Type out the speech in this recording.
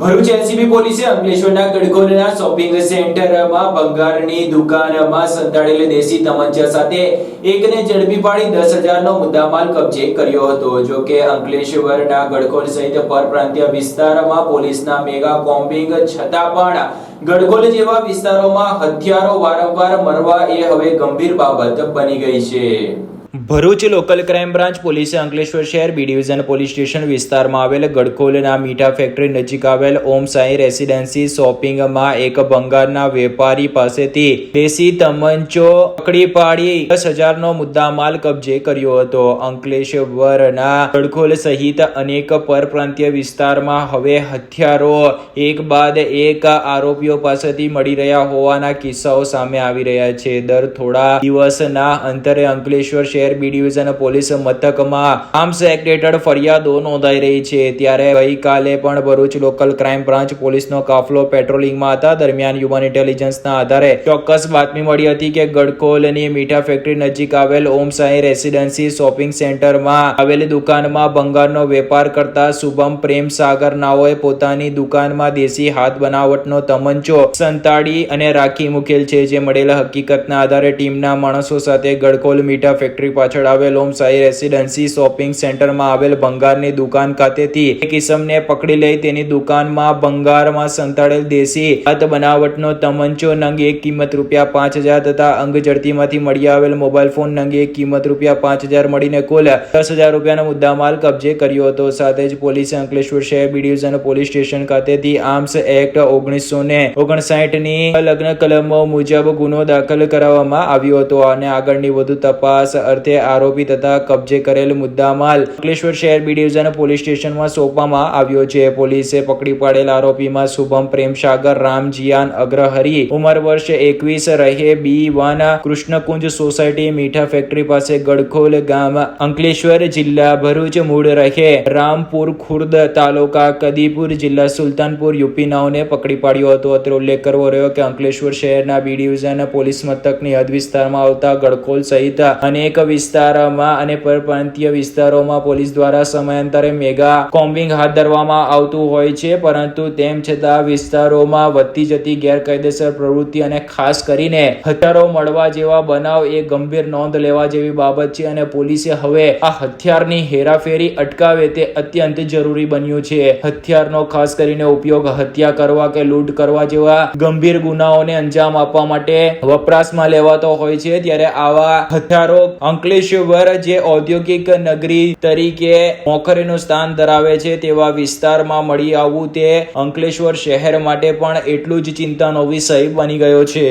Bharuch NCB પોલીસે અંકલેશ્વરના ગડકોલના shopping સેન્ટરમાં ભંગારની દુકાનમાં સંતાડેલી દેશી તમંચા સાથે એકને ઝડપી પાડી દસ હજારનો મુદ્દામાલ કબજે કર્યો હતો. જો કે અંકલેશ્વરના ગડકોલ સહિત પરપ્રાંતીય વિસ્તારમાં પોલીસના મેગા કોમ્બિંગ છતાં પણ ગડકોલ જેવા વિસ્તારોમાં હથિયારો વારંવાર મરવા એ હવે ગંભીર બાબત બની ગઈ છે. ભરૂચ લોકલ ક્રાઇમ બ્રાન્ચ પોલીસે અંકલેશ્વર શહેર બી ડિવિઝન પોલીસ સ્ટેશન વિસ્તારમાં આવેલ ગડખોલના મીઠા ફેક્ટરી નજીક આવેલ ઓમ સાંઈ રેસિડેન્સી શોપિંગમાં એક બંગાળના વેપારી પાસેથી દેશી તમંચો પકડી પાડી દસ હજારનો મુદ્દામાલ કબજે કર્યો હતો. અંકલેશ્વરના ગડખોલ સહિત અનેક પરપ્રાંતીય વિસ્તારમાં હવે હથિયારો એક બાદ એક આરોપીઓ પાસેથી મળી રહ્યા હોવાના કિસ્સાઓ સામે આવી રહ્યા છે. દર થોડા દિવસના અંતરે અંકલેશ્વર શહેર બી ડિવિઝન પોલીસ મથકમાં આર્મ્સ એક્ટ હેઠળ ફરિયાદો નોંધાઈ રહી છે. ત્યારે ગઈકાલે પણ ભરૂચ લોકલ ક્રાઇમ બ્રાન્ચ પોલીસનો કાફલો પેટ્રોલિંગમાં હતા. દરમિયાન હ્યુમન ઇન્ટેલિજન્સના આધારે ચોક્કસ બાતમી મળી હતી કે ગડકોલની મીઠા ફેક્ટરી નજીક આવેલ ઓમ સાંઈ રેસિડેન્સી શોપિંગ સેન્ટરમાં આવેલી દુકાનમાં ભંગારનો વેપાર કરતા શુભમ પ્રેમ સાગર નાઓએ પોતાની દુકાનમાં દેશી હાથ બનાવટનો તમંચો સંતાડી અને રાખી મૂકેલ છે, જે મળેલા હકીકતના આધારે ટીમના માણસો સાથે ગડકોલ મીઠા ફેક્ટરી પાછળ આવેલ ઓમ રેસિડેન્સી શોપિંગ સેન્ટરમાં આવેલ ભંગારની દુકાન ખાતેથી એક પકડી લઈ તેની દુકાનમાં ભંગારમાં સંતાડેલ દેશી હાથ બનાવટનો તમંચો નંગ એક કિંમત રૂપિયા પાંચ તથા અંગ જડતીમાંથી મળી આવેલ મોબાઈલ ફોન નંગ એક કિંમત રૂપિયા પાંચ મળીને કુલ દસ હજાર રૂપિયાનો મુદ્દામાલ કબજે કર્યો હતો. સાથે જ પોલીસે અંકલેશ્વર શહેર બી ડિવિઝન પોલીસ સ્ટેશન ખાતેથી આર્મ્સ એક્ટ ઓગણીસો ને ઓગણસાઠની લગ્ન કલમો મુજબ ગુનો દાખલ કરાવવામાં આવ્યો હતો અને આગળની વધુ તપાસ અર્થે આરોપી તથા કબજે કરેલ મુદ્દામાલ અંકલેશ્વર શહેર બી ડિવિઝન પોલીસ સ્ટેશનમાં સોંપવામાં આવ્યો છે. પોલીસે પકડી પાડેલ આરોપીમાં શુભમ પ્રેમસાગર, રામ અગ્રહરી, ઉંમર વર્ષ એકવીસ, રહે બી વન, કૃષ્ણકુંજ સોસાયટી, મીઠા ફેક્ટરી પાસે ગડખોલ ગામ, અંકલેશ્વર જિલ્લા ભરૂચ મૂળ રહે. રામપુર ખુર્દ તાલુકા કદીપુર જિલ્લા સુલતાનપુર યુપી નાઓને પકડી પાડ્યો હતો. અત્રે ઉલ્લેખ કરવો રહ્યો કે અંકલેશ્વર શહેરના બી ડિવિઝન પોલીસ મથકની હદ વિસ્તારમાં આવતા ગડખોલ સહિત અનેક વિસ્તારોમાં અને પરપ્રાંતીય વિસ્તારોમાં પોલીસ દ્વારા સમયાંતરે મેગા કોમ્બિંગ હાથ ધરવામાં આવતું હોય છે, પરંતુ તેમ છતાં વિસ્તારોમાં વધતી જતી ગેરકાયદેસર પ્રવૃત્તિ અને ખાસ કરીને હથિયારો મળવા જેવા બનાવ એ ગંભીર નોંધ લેવા જેવી બાબત છે અને પોલીસે હવે આ હથિયારની હેરાફેરી અટકાવે તે અત્યંત જરૂરી બન્યું છે. હથિયારનો ખાસ કરીને ઉપયોગ હત્યા કરવા કે લૂંટ કરવા જેવા ગંભીર ગુનાઓને અંજામ આપવા માટે વપરાશમાં લેવાતો હોય છે, ત્યારે આવા હથિયારો અંકલેશ્વર જે ઔદ્યોગિક નગરી તરીકે મોખરેનું સ્થાન ધરાવે છે તેવા વિસ્તારમાં મળી આવવું તે અંકલેશ્વર શહેર માટે પણ એટલું જ ચિંતાનો વિષય બની ગયો છે.